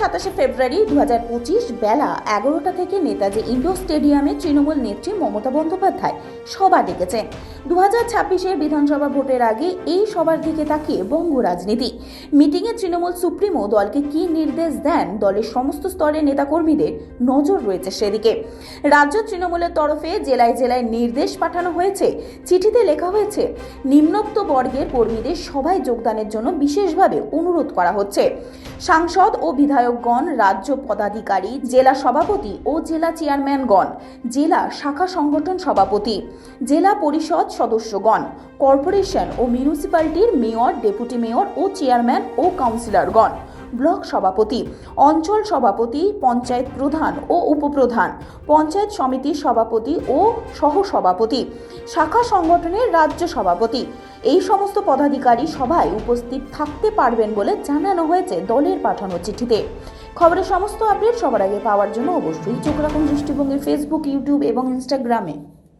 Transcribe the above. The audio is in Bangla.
সাতাশে ফেব্রুয়ারি দু হাজার পঁচিশ বেলা এগারোটা থেকে নেতাজি ইন্ডোর স্টেডিয়ামে তৃণমূল নেত্রী মমতা বন্দ্যোপাধ্যায় সভা ডেকেছেন দু হাজার বিধানসভা ভোটের আগে এই সভার দিকে তাকিয়ে বঙ্গ রাজনীতি। মিটিংয়ে তৃণমূল সুপ্রিমো দলকে কি নির্দেশ দেন? দলের সমস্ত স্তরের নেতাকর্মীদের নজর রয়েছে সেদিকে। রাজ্য তৃণমূলের তরফে জেলায় জেলায় নির্দেশ পাঠানো হয়েছে। চিঠিতে লেখা হয়েছে, নিম্নোক্ত বর্গের কর্মীদের সভায় যোগদানের জন্য বিশেষভাবে অনুরোধ করা হচ্ছে। সাংসদ ও বিধায়কগণ, রাজ্য পদাধিকারী, জেলা সভাপতি ও জেলা চেয়ারম্যানগণ, জেলা শাখা সংগঠন সভাপতি, জেলা পরিষদ সদস্যগণ, কর্পোরেশন ও মিউনিসিপ্যালিটির মেয়র, ডেপুটি মেয়র ও চেয়ারম্যান ও কাউন্সিলরগণ। ব্লক সভাপতি, অঞ্চল সভাপতি, পঞ্চায়েত প্রধান ও উপপ্রধান, পঞ্চায়েত সমিতির সভাপতি ও সহসভাপতি, শাখা সংগঠনের রাজ্য সভাপতি। এই সমস্ত পদাধিকারী সভায় উপস্থিত থাকতে পারবেন বলে জানানো হয়েছে দলের পাঠানো চিঠিতে। খবরের সমস্ত আপডেট সবার আগে পাওয়ার জন্য অবশ্যই চোখ রাখুন দৃষ্টিভঙ্গির ফেসবুক ইউটিউব এবং ইনস্টাগ্রামে